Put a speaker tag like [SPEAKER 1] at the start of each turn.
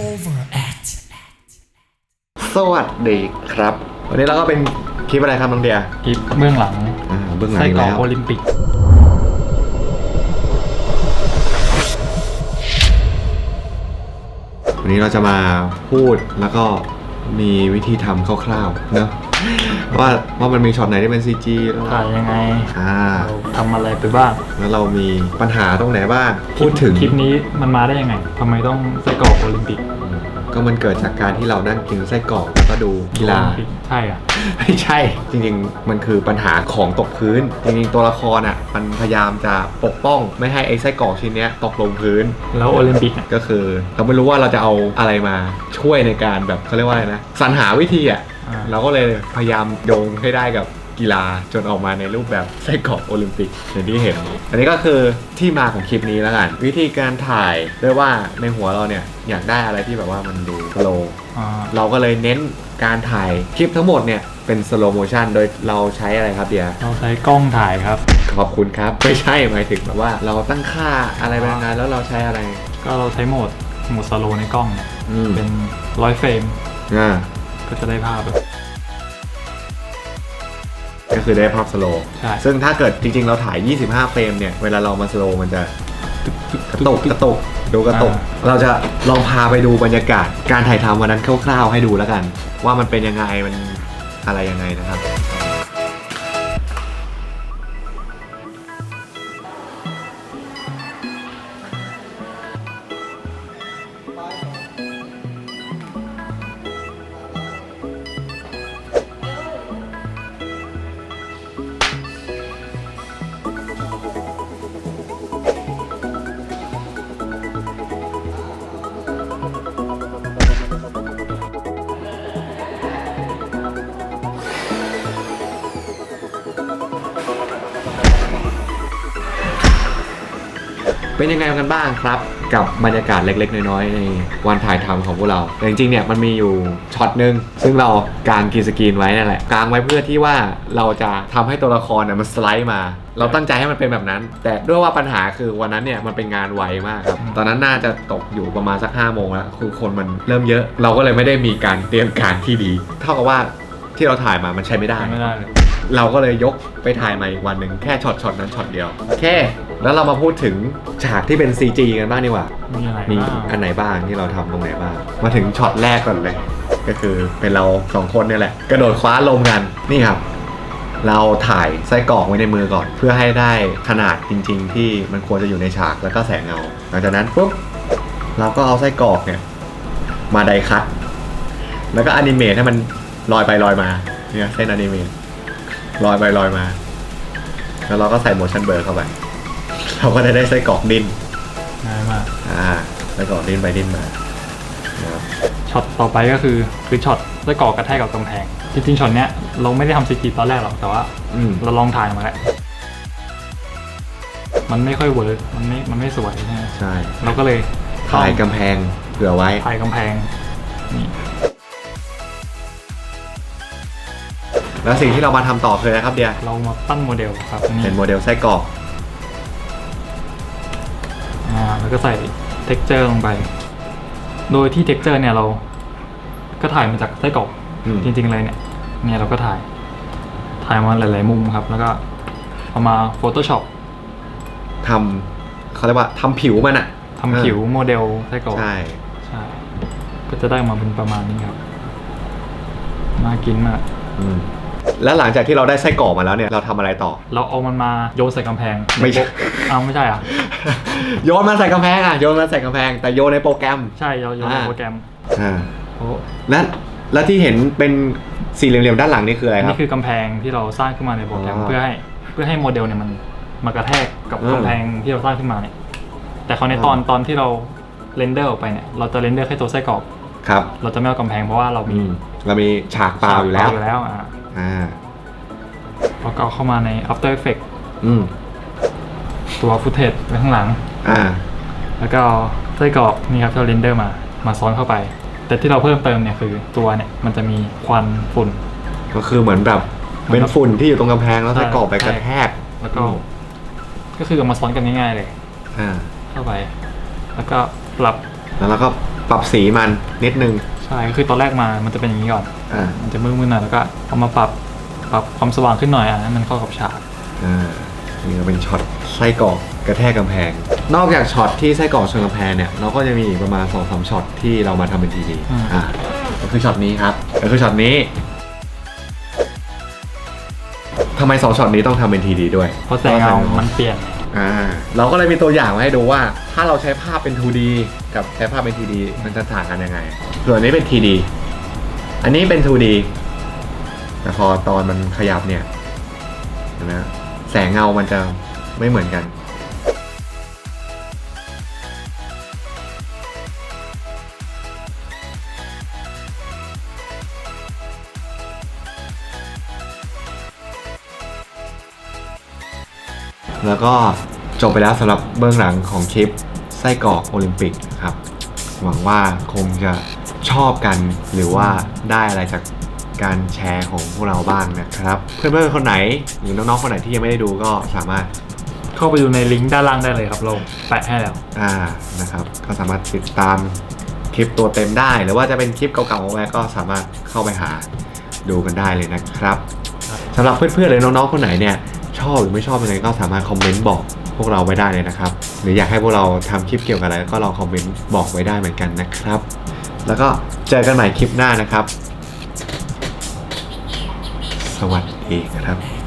[SPEAKER 1] over at
[SPEAKER 2] สวัสดีครับ วันนี้เราก็เป็นคลิปอะไรครับน้องเดีย
[SPEAKER 3] คลิปเบื้องหลัง
[SPEAKER 2] อ่าเบื้องหลัง
[SPEAKER 3] ไส้
[SPEAKER 2] อีก
[SPEAKER 3] กรอก
[SPEAKER 2] แล้ว
[SPEAKER 3] โอลิมปิก
[SPEAKER 2] วันนี้เราจะมาพูดแล้วก็มีวิธีทำคร่าวๆเนอะว่าว่ามันมีช็อตไหนที่เป็น CG แล้ว
[SPEAKER 3] ถ่ายยังไง
[SPEAKER 2] อ่า
[SPEAKER 3] เราทำ อะไรไปบ้าง
[SPEAKER 2] แล้วเรามีปัญหาตรงไหนบ้างพูดถึง
[SPEAKER 3] คลิปนี้มันมาได้ยังไงทำไมต้องไส้กรอกโอลิมปิก
[SPEAKER 2] ก็มันเกิดจากการที่เรานั่งกินไส้กรอกแล้วก็ดูกีฬา
[SPEAKER 3] โอลิมปิกใช่อะ
[SPEAKER 2] ไม่ใช่ จริงๆ มันคือปัญหาของตกพื้น จริงๆ ตัวละครอะ มันพยายามจะปกป้องไม่ให้ไอ้ไส้กรอกชิ้นเนี้ยตกลงพื้น
[SPEAKER 3] แล้วโอลิมปิกอะ
[SPEAKER 2] ก็คือ เราไม่รู้ว่าเราจะเอาอะไรมาช่วยในการแบบเขาเรียกว่าอะไรนะ สรรหาวิธีอะ
[SPEAKER 3] อ่า
[SPEAKER 2] เราก็เลยพยายามโยงให้ได้กับ กีฬาจนออกมาในรูปแบบไส้กรอกโอลิมปิกอย่างที่เห็น อันนี้ก็คือที่มาของคลิปนี้แล้วกัน วิธีการถ่ายด้วยว่าในหัวเราเนี่ยอยากได้อะไรที่แบบว่ามันดูโล
[SPEAKER 3] อ่า
[SPEAKER 2] เราก็เลยเน้นการถ่ายคลิปทั้งหมดเนี่ยเป็นสโลโมชันโดยเราใช้อะไรครับเดีย
[SPEAKER 3] เราใช้กล้องถ่ายครับ
[SPEAKER 2] ขอบคุณครับ ไม่ใช่หมายถึงแบบว่าเราตั้งค่าอะไรไปนานแล้วเราใช้อะไร
[SPEAKER 3] ก็เราใช้โหมดโหมดสโลในกล้องเนี่ย
[SPEAKER 2] อืม
[SPEAKER 3] เป็นร้อยเฟรม
[SPEAKER 2] อ่า
[SPEAKER 3] ก็จะได้ภาพแบบ
[SPEAKER 2] ก็คือได้ภาพสโล
[SPEAKER 3] ใช่
[SPEAKER 2] ซึ่งถ้าเกิดจริง ๆ เราถ่าย 25 เฟรมเนี่ย เวลาเรามาสโลมันจะกระตุกกระตุกดูกระตุก เราจะลองพาไปดูบรรยากาศ การถ่ายทำวันนั้นคร่าวๆให้ดูแล้วกัน ว่ามันเป็นยังไงมันอะไรยังไงนะครับ เป็นยังไงกันบ้างครับ กับบรรยากาศเล็กๆ น้อยๆในวันถ่ายทำของพวกเราแต่จริงๆเนี่ยมันมีอยู่ช็อตหนึ่งซึ่งเรากางกรีนสกรีนไว้นั่นแหละกางไว้เพื่อที่ว่าเราจะทำให้ตัวละครเนี่ยมันสไลด์มา เราตั้งใจให้มันเป็นแบบนั้น แต่ด้วยว่าปัญหาคือวันนั้นเนี่ยมันเป็นงานไวมากครับตอนนั้นน่าจะตกอยู่ประมาณสัก5้าโมงแล้วคือคนมันเริ่มเยอะ เราก็เลยไม่ได้มีการเตรียมการที่ดี เท่ากับว่าที่เราถ่ายมามันใช้ไม่ได้
[SPEAKER 3] ใช้ไม่ได้เลย
[SPEAKER 2] เราก็เลยยกไปถ่ายมาอีกวันหนึ่งแค่ช็อตช็อตนั้นช็อตเดียว โอเค แล้วเรามาพูดถึงฉากที่เป็น CG กันบ้างดีกว่า
[SPEAKER 3] มีอะไร
[SPEAKER 2] มี
[SPEAKER 3] บ้าง
[SPEAKER 2] อันไหนบ้างที่เราทำตรงไหนบ้าง มาถึงช็อตแรกก่อนเลย ก็คือเป็นเราสองคนเนี่ยแหละ กระโดดคว้าลมกัน นี่ครับ เราถ่ายไส้กรอกไว้ในมือก่อน เพื่อให้ได้ขนาดจริง ๆ ที่มันควรจะอยู่ในฉากแล้วก็แสงเงา หลังจากนั้นปุ๊บเราก็เอาไส้กรอกเนี่ยมาไดคัตแล้วก็อนิเมตให้มันลอยไปลอยมา เนี่ยเส้นอนิเมตลอยไปลอยมา แล้วเราก็ใส่ motion blur เข้าไป เราก็ได้ได้ไส้กรอกดิ้น
[SPEAKER 3] ง่ายมาก
[SPEAKER 2] อ่าไส้กรอกดิ้นไปดิ้นมานะครับ
[SPEAKER 3] ช็อตต่อไปก็คือคือช็อตไส้กรอกกระแทกกับกำแพงจริงๆช็อตเนี้ยเราไม่ได้ทำซีจีตอนแรกหรอกแต่ว่า
[SPEAKER 2] อืม
[SPEAKER 3] เราลองถ่ายมาแล้ว มันไม่ค่อยเวิร์กมันไม่ มันไม่สวยใช่ไหม
[SPEAKER 2] ใช่
[SPEAKER 3] เราก็เลย
[SPEAKER 2] ถ่ายกำแพงเผื่อไว้
[SPEAKER 3] ถ่ายกำแพง นี่
[SPEAKER 2] แล้วสิ่งที่เรามาทำต่อคืออะไรครับเดีย
[SPEAKER 3] เรามาปั้นโมเดลครับอันนี่
[SPEAKER 2] เป็นโมเดลไส้กรอก
[SPEAKER 3] ก็ใส่เท็กเจอร์ลงไป โดยที่เท็กเจอร์เนี่ยเราก็ถ่ายมาจากไส้กรอก
[SPEAKER 2] อืม
[SPEAKER 3] จริง ๆ เลยเนี่ย เนี่ยเราก็ถ่าย ถ่ายมาหลาย ๆ มุมครับ แล้วก็เอามา Photoshop
[SPEAKER 2] ทำเขาเรียกว่าทำผิวมันอะ
[SPEAKER 3] ทำผิวโมเดลไส้กรอก
[SPEAKER 2] ใช่
[SPEAKER 3] ใช่ ก็จะได้มาเป็นประมาณนี้ครับน่ากินมาก
[SPEAKER 2] อืม แล้วหลังจากที่เราได้ไส้กรอกมาแล้วเนี่ยเราทำอะไรต่อ
[SPEAKER 3] เราเอามันมาโยนใส่กำแพง
[SPEAKER 2] ไม่ใช่
[SPEAKER 3] อ้าวไม่ใช่อะ
[SPEAKER 2] โยนมาใส่กำแพงอะโยนมาใส่กำแพง แต่โยนในโปรแกรม
[SPEAKER 3] ใช่เราโยนใน
[SPEAKER 2] อ่า
[SPEAKER 3] โปรแกรม
[SPEAKER 2] อ่า
[SPEAKER 3] โอ้
[SPEAKER 2] และและที่เห็นเป็นสี่เหลี่ยมๆด้านหลังนี่คืออะไร
[SPEAKER 3] อัน
[SPEAKER 2] ครับ
[SPEAKER 3] นี้คือกำแพงที่เราสร้างขึ้นมาในโปรแกรม
[SPEAKER 2] อ๋อ
[SPEAKER 3] เพื่อให้เพื่อให้โมเดลเนี่ยมันมากระแทกกับ
[SPEAKER 2] อืม
[SPEAKER 3] กำแพงที่เราสร้างขึ้นมาเนี่ยแต่เขาวในตอน
[SPEAKER 2] อ๋อ
[SPEAKER 3] ตอนที่เราเรนเดอร์ออกไปเนี่ยเราจะเรนเดอร์แค่ตัวไส้กรอก
[SPEAKER 2] ครับ
[SPEAKER 3] เราจะไม่เอากำแพงเพราะว่าเรา
[SPEAKER 2] อื
[SPEAKER 3] มี
[SPEAKER 2] ม เรามีฉากเปล่าอยู่แล้ว
[SPEAKER 3] อยู่แล้วอ่า
[SPEAKER 2] อ่า
[SPEAKER 3] แล้วก็เอาเข้ามาใน After Effects
[SPEAKER 2] อืม
[SPEAKER 3] ตัวฟุตเทจไว้ข้างหลัง
[SPEAKER 2] อ่า
[SPEAKER 3] แล้วก็เอาไส้กรอกนี่ครับที่เราเรนเดอร์มา มาซ้อนเข้าไป แต่ที่เราเพิ่มเติมเนี่ยคือตัวเนี่ยมันจะมีควันฝุ่น
[SPEAKER 2] ก็คือเหมือนแบบเป็นฝุ่นที่อยู่ตรงกำแพงแล้วไส้กรอกไปกระแทก
[SPEAKER 3] แล้วก็
[SPEAKER 2] อืม
[SPEAKER 3] ก็คือเอามาซ้อนกันง่ายๆเลย
[SPEAKER 2] อ่า
[SPEAKER 3] เข้าไป แล้วก็ปรับ
[SPEAKER 2] แล้วเราก็ปปรับสีมันนิดนึง
[SPEAKER 3] ใช่ก็คือตอนแรกมามันจะเป็นอย่างนี้ก่อน
[SPEAKER 2] อ่า
[SPEAKER 3] มันจะมืดๆหน่อยแล้วก็เอามาปรับปรับความสว่างขึ้นหน่อยอะให้มันเข้ากับฉาก
[SPEAKER 2] อ่านี่ก็เป็นช็อตไส้กรอกกระแทกกำแพง นอกจากช็อตที่ไส้กรอกชนกำแพงเนี่ยเราก็จะมีอีกประมาณ2อสช็อตที่เรามาทำเป็นทีดี
[SPEAKER 3] อืม
[SPEAKER 2] อ่าก็คือช็อตนี้ครับก็คือช็อตนี้ทำไมสองช็อตนี้ต้องทำเป็นทีดีด้วย
[SPEAKER 3] เพราะแสงเงามันเปลี่ยน
[SPEAKER 2] อ่าเราก็เลยมีตัวอย่างมาให้ดูว่า ถ้าเราใช้ภาพเป็น 2D กับใช้ภาพเป็น 3D มันจะต่างกันยังไง ส่วนนนี้เป็น 3D อันนี้เป็น 2D แต่พอตอนมันขยับเนี่ยเห็นไหมแสงเงามันจะไม่เหมือนกัน แล้วก็จบไปแล้วสำหรับเบื้องหลังของคลิปไส้กรอกโอลิมปิกนะครับ หวังว่าคงจะชอบกันหรือว่าได้อะไรจากการแชร์ของพวกเราบ้างนะครับ เพื่อนๆคนไหนหรือน้องๆคนไหนที่ยังไม่ได้ดูก็สามารถ
[SPEAKER 3] เข้าไปดูในลิงก์ด้านล่างได้เลยครับ เราแปะให้แล้ว
[SPEAKER 2] อ่านะครับก็สามารถติดตามคลิปตัวเต็มได้ หรือว่าจะเป็นคลิปเก่าๆเอาไว้ก็สามารถเข้าไปหาดูกันได้เลยนะครับสำหรับเพื่อนๆหรือน้องๆคนไหนเนี่ย ชอบหรือไม่ชอบยังไงก็สามารถคอมเมนต์บอกพวกเราไว้ได้เลยนะครับ หรืออยากให้พวกเราทำคลิปเกี่ยวกับอะไรก็ลองคอมเมนต์บอกไว้ได้เหมือนกันนะครับ แล้วก็เจอกันใหม่คลิปหน้านะครับ สวัสดีครับ